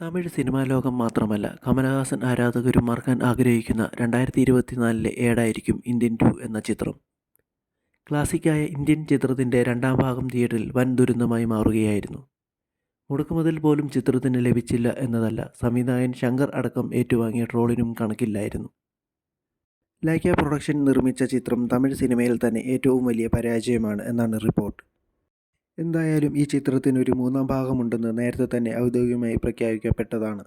Tamil cinema ലോകം മാത്രമല്ല കമലഹാസൻ ആരാധകരും മറക്കാൻ ആഗ്രഹിക്കുന്ന രണ്ടായിരത്തി ഇരുപത്തിനാലിലെ ഏടായിരിക്കും ഇന്ത്യൻ ടു എന്ന ചിത്രം. ക്ലാസിക്കായ ഇന്ത്യൻ ചിത്രത്തിന്റെ രണ്ടാം ഭാഗം തിയേറ്ററിൽ വൻ ദുരന്തമായി മാറുകയായിരുന്നു. മുടക്കുമുതൽ പോലും ചിത്രത്തിന് ലഭിച്ചില്ല എന്നതല്ല സംവിധായകൻ ശങ്കർ അടക്കം ഏറ്റുവാങ്ങിയ ട്രോളിനും കണക്കില്ലായിരുന്നു. ലൈക്ക പ്രൊഡക്ഷൻ നിർമ്മിച്ച ചിത്രം തമിഴ് സിനിമയിൽ തന്നെ ഏറ്റവും വലിയ പരാജയമാണ് എന്നാണ് റിപ്പോർട്ട്. എന്തായാലും ഈ ചിത്രത്തിന് ഒരു മൂന്നാം ഭാഗമുണ്ടെന്ന് നേരത്തെ തന്നെ ഔദ്യോഗികമായി പ്രഖ്യാപിക്കപ്പെട്ടതാണ്.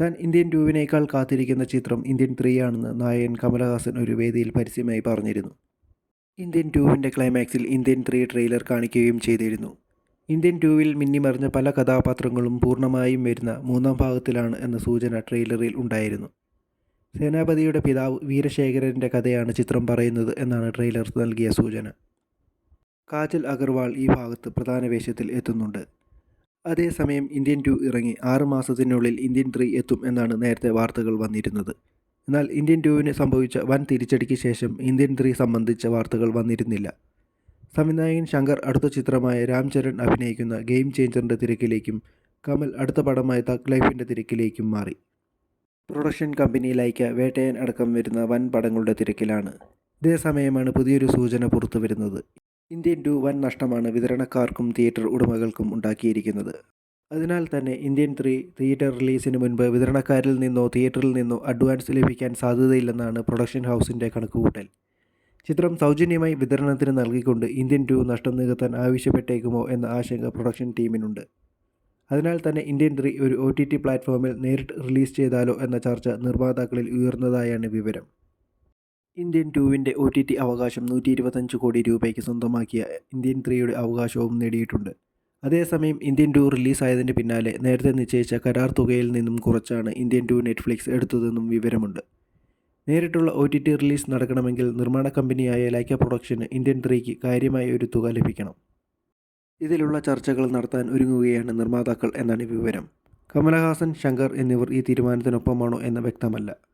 താൻ ഇന്ത്യൻ ടൂവിനേക്കാൾ കാത്തിരിക്കുന്ന ചിത്രം ഇന്ത്യൻ ത്രീ ആണെന്ന് നായകൻ കമലഹാസൻ ഒരു വേദിയിൽ പരസ്യമായി പറഞ്ഞിരുന്നു. ഇന്ത്യൻ ടൂവിന്റെ ക്ലൈമാക്സിൽ ഇന്ത്യൻ ത്രീ ട്രെയിലർ കാണിക്കുകയും ചെയ്തിരുന്നു. ഇന്ത്യൻ ടൂവിൽ മിന്നിമറിഞ്ഞ പല കഥാപാത്രങ്ങളും പൂർണമായും വരുന്ന മൂന്നാം ഭാഗത്തിലാണ് എന്ന സൂചന ട്രെയിലറിൽ ഉണ്ടായിരുന്നു. സേനാപതിയുടെ പിതാവ് വീരശേഖരന്റെ കഥയാണ് ചിത്രം പറയുന്നത് എന്നാണ് ട്രെയിലർ നൽകിയ സൂചന. കാജൽ അഗർവാൾ ഈ ഭാഗത്ത് പ്രധാന വേഷത്തിൽ എത്തുന്നുണ്ട്. അതേസമയം ഇന്ത്യൻ ടു ഇറങ്ങി ആറ് മാസത്തിനുള്ളിൽ ഇന്ത്യൻ ത്രീ എത്തും എന്നാണ് നേരത്തെ വാർത്തകൾ വന്നിരുന്നത്. എന്നാൽ ഇന്ത്യൻ ടുവിന് സംഭവിച്ച വൻ തിരിച്ചടിക്ക് ശേഷം ഇന്ത്യൻ ത്രീ സംബന്ധിച്ച വാർത്തകൾ വന്നിരുന്നില്ല. സംവിധായകൻ ശങ്കർ അടുത്ത ചിത്രമായ രാംചരൺ അഭിനയിക്കുന്ന ഗെയിം ചേഞ്ചറിന്റെ തിരക്കിലേക്കും കമൽ അടുത്ത പടമായ തക് ലൈഫിന്റെ തിരക്കിലേക്കും മാറി. പ്രൊഡക്ഷൻ കമ്പനിയിലേക്ക് ലൈക്ക വേട്ടയൻ അടക്കം വരുന്ന വൻ പടങ്ങളുടെ തിരക്കിലാണ്. ഇതേ സമയമാണ് പുതിയൊരു സൂചന പുറത്തു വരുന്നത് ഇന്ത്യൻ ടു വൻ നഷ്ടമാണ് വിതരണക്കാർക്കും തിയേറ്റർ ഉടമകൾക്കും ഉണ്ടാക്കിയിരിക്കുന്നത്. അതിനാൽ തന്നെ ഇന്ത്യൻ ത്രീ തിയേറ്റർ റിലീസിന് മുൻപ് വിതരണക്കാരിൽ നിന്നോ തിയേറ്ററിൽ നിന്നോ അഡ്വാൻസ് ലഭിക്കാൻ സാധ്യതയില്ലെന്നാണ് പ്രൊഡക്ഷൻ ഹൗസിന്റെ കണക്കുകൂട്ടൽ. ചിത്രം സൗജന്യമായി വിതരണത്തിന് നൽകിക്കൊണ്ട് ഇന്ത്യൻ ടു നഷ്ടം നികത്താൻ ആവശ്യപ്പെട്ടേക്കുമോ എന്ന ആശങ്ക പ്രൊഡക്ഷൻ ടീമിനുണ്ട്. അതിനാൽ തന്നെ ഇന്ത്യൻ ത്രീ ഒരു ഒ ടി ടി പ്ലാറ്റ്ഫോമിൽ നേരിട്ട് റിലീസ് ചെയ്താലോ എന്ന ചർച്ച നിർമ്മാതാക്കളിൽ ഉയർന്നതായാണ് വിവരം. ഇന്ത്യൻ ടൂവിന്റെ ഒ ടി ടി അവകാശം നൂറ്റി ഇരുപത്തഞ്ച് കോടി രൂപയ്ക്ക് സ്വന്തമാക്കിയ ഇന്ത്യൻ ത്രീയുടെ അവകാശവും നേടിയിട്ടുണ്ട്. അതേസമയം ഇന്ത്യൻ ടു റിലീസായതിന് പിന്നാലെ നേരത്തെ നിശ്ചയിച്ച കരാർ തുകയിൽ നിന്നും കുറച്ചാണ് ഇന്ത്യൻ ടു നെറ്റ്ഫ്ലിക്സ് എടുത്തതെന്നും വിവരമുണ്ട്. നേരിട്ടുള്ള ഒ ടി ടി റിലീസ് നടക്കണമെങ്കിൽ നിർമ്മാണ കമ്പനിയായ ലൈക്ക പ്രൊഡക്ഷന് ഇന്ത്യൻ ത്രീക്ക് കാര്യമായ ഒരു തുക ലഭിക്കണം. ഇതിലുള്ള ചർച്ചകൾ നടത്താൻ ഒരുങ്ങുകയാണ് നിർമ്മാതാക്കൾ എന്നാണ് വിവരം. കമലഹാസൻ ശങ്കർ എന്നിവർ ഈ തീരുമാനത്തിനൊപ്പമാണോ എന്ന് വ്യക്തമല്ല.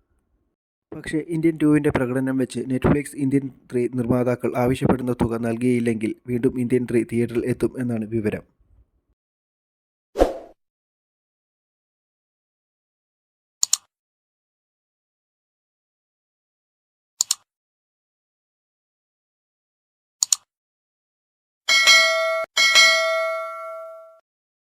പക്ഷേ ഇന്ത്യൻ ടൂവിന്റെ പ്രകടനം വെച്ച് നെറ്റ്ഫ്ലിക്സ് ഇന്ത്യൻ ത്രീ നിർമ്മാതാക്കൾ ആവശ്യപ്പെടുന്ന തുക നൽകിയില്ലെങ്കിൽ വീണ്ടും ഇന്ത്യൻ ത്രീ തിയേറ്ററിൽ എത്തും എന്നാണ് വിവരം.